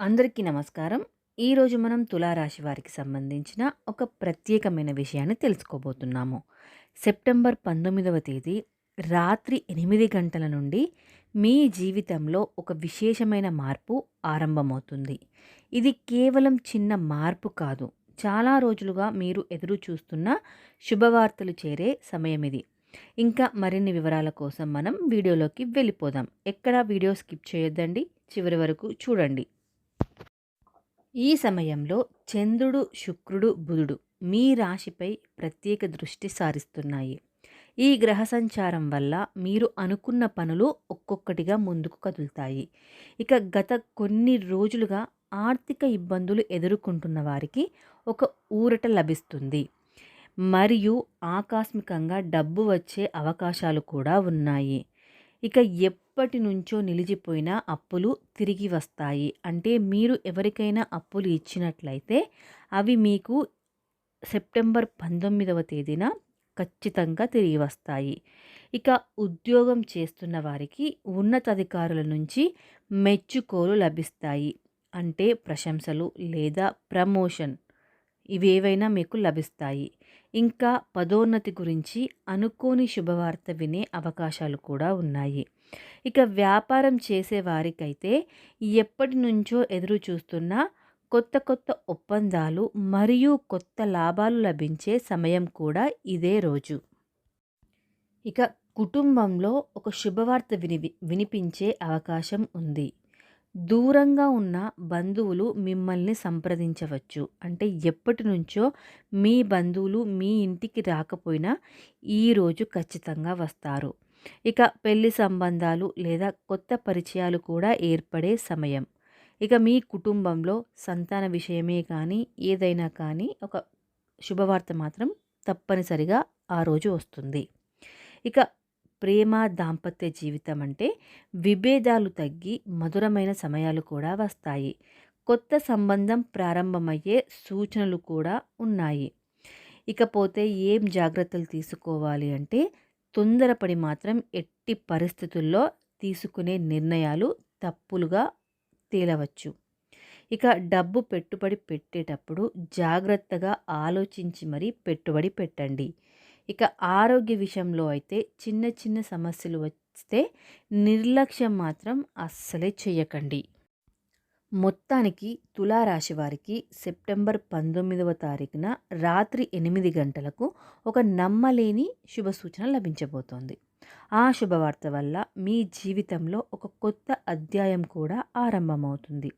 అందరికీ నమస్కారం. ఈరోజు మనం తులారాశి వారికి సంబంధించిన ఒక ప్రత్యేకమైన విషయాన్ని తెలుసుకోబోతున్నాము. సెప్టెంబర్ పంతొమ్మిదవ తేదీ రాత్రి ఎనిమిది గంటల నుండి మీ జీవితంలో ఒక విశేషమైన మార్పు ఆరంభమవుతుంది. ఇది కేవలం చిన్న మార్పు కాదు. చాలా రోజులుగా మీరు ఎదురు చూస్తున్న శుభవార్తలు చేరే సమయం ఇది. ఇంకా మరిన్ని వివరాల కోసం మనం వీడియోలోకి వెళ్ళిపోదాం. ఎక్కడా వీడియో స్కిప్ చేయొద్దండి. చివరి వరకు చూడండి. ఈ సమయంలో చంద్రుడు శుక్రుడు బుధుడు మీ రాశిపై ప్రత్యేక దృష్టి సారిస్తున్నాయి. ఈ గ్రహ సంచారం వల్ల మీరు అనుకున్న పనులు ఒక్కొక్కటిగా ముందుకు కదులుతాయి. ఇక గత కొన్ని రోజులుగా ఆర్థిక ఇబ్బందులు ఎదుర్కొంటున్న వారికి ఒక ఊరట లభిస్తుంది. మరియు ఆకస్మికంగా డబ్బు వచ్చే అవకాశాలు కూడా ఉన్నాయి. ఇక ఎప్పటి నుంచో నిలిచిపోయిన అప్పులు తిరిగి వస్తాయి. అంటే మీరు ఎవరికైనా అప్పులు ఇచ్చినట్లయితే అవి మీకు సెప్టెంబర్ పంతొమ్మిదవ తేదీన ఖచ్చితంగా తిరిగి వస్తాయి. ఇక ఉద్యోగం చేస్తున్న వారికి ఉన్నతాధికారుల నుంచి మెచ్చుకోలు లభిస్తాయి. అంటే ప్రశంసలు లేదా ప్రమోషన్. ఇవేవైనా మీకు లభిస్తాయి. ఇంకా పదోన్నతి గురించి అనుకోని శుభవార్త వినే అవకాశాలు కూడా ఉన్నాయి. ఇక వ్యాపారం చేసే వారికైతే ఎప్పటి నుంచో ఎదురు చూస్తున్న కొత్త కొత్త ఒప్పందాలు మరియు కొత్త లాభాలు లభించే సమయం కూడా ఇదే రోజు. ఇక కుటుంబంలో ఒక శుభవార్త విని వినిపించే అవకాశం ఉంది. దూరంగా ఉన్న బంధువులు మిమ్మల్ని సంప్రదించవచ్చు. అంటే ఎప్పటి నుంచో మీ బంధువులు మీ ఇంటికి రాకపోయినా ఈరోజు ఖచ్చితంగా వస్తారు. ఇక పెళ్ళి సంబంధాలు లేదా కొత్త పరిచయాలు కూడా ఏర్పడే సమయం. ఇక మీ కుటుంబంలో సంతాన విషయమే కానీ ఏదైనా కానీ ఒక శుభవార్త మాత్రం తప్పనిసరిగా ఆ రోజు వస్తుంది. ఇక ప్రేమ దాంపత్య జీవితం అంటే విభేదాలు తగ్గి మధురమైన సమయాలు కూడా వస్తాయి. కొత్త సంబంధం ప్రారంభమయ్యే సూచనలు కూడా ఉన్నాయి. ఇకపోతే ఏం జాగ్రత్తలు తీసుకోవాలి అంటే తొందరపడి మాత్రం ఎట్టి పరిస్థితుల్లో తీసుకునే నిర్ణయాలు తప్పులుగా తేలవచ్చు. ఇక డబ్బు పెట్టుబడి పెట్టేటప్పుడు జాగ్రత్తగా ఆలోచించి మరీ పెట్టుబడి పెట్టండి. ఇక ఆరోగ్య విషయంలో అయితే చిన్న చిన్న సమస్యలు వస్తే నిర్లక్ష్యం మాత్రం అస్సలే చేయకండి మొత్తానికి తులారాశి వారికి సెప్టెంబర్ పంతొమ్మిదవ తారీఖున రాత్రి ఎనిమిది గంటలకు ఒక నమ్మలేని శుభ సూచన లభించబోతోంది. ఆ శుభవార్త వల్ల మీ జీవితంలో ఒక కొత్త అధ్యాయం కూడా ఆరంభమవుతుంది.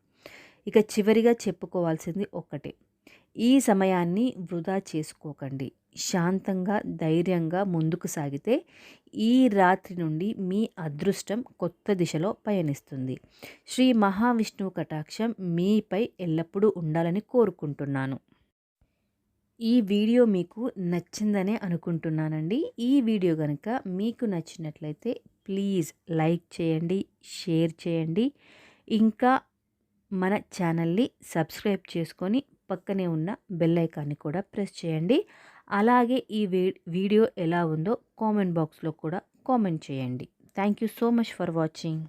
ఇక చివరిగా చెప్పుకోవాల్సింది ఒక్కటే. ఈ సమయాన్ని వృధా చేసుకోకండి. శాంతంగా ధైర్యంగా ముందుకు సాగితే ఈ రాత్రి నుండి మీ అదృష్టం కొత్త దిశలో పయనిస్తుంది. శ్రీ మహావిష్ణువు కటాక్షం మీపై ఎల్లప్పుడూ ఉండాలని కోరుకుంటున్నాను. ఈ వీడియో మీకు నచ్చిందనే అనుకుంటున్నానండి. ఈ వీడియో కనుక మీకు నచ్చినట్లయితే ప్లీజ్ లైక్ చేయండి షేర్ చేయండి. ఇంకా మన ఛానల్ని సబ్స్క్రైబ్ చేసుకొని పక్కనే ఉన్న బెల్ ఐకాన్ని కూడా ప్రెస్ చేయండి. అలాగే ఈ వీడియో ఎలా ఉందో కామెంట్ బాక్స్లో కూడా కామెంట్ చేయండి. Thank you so much for watching.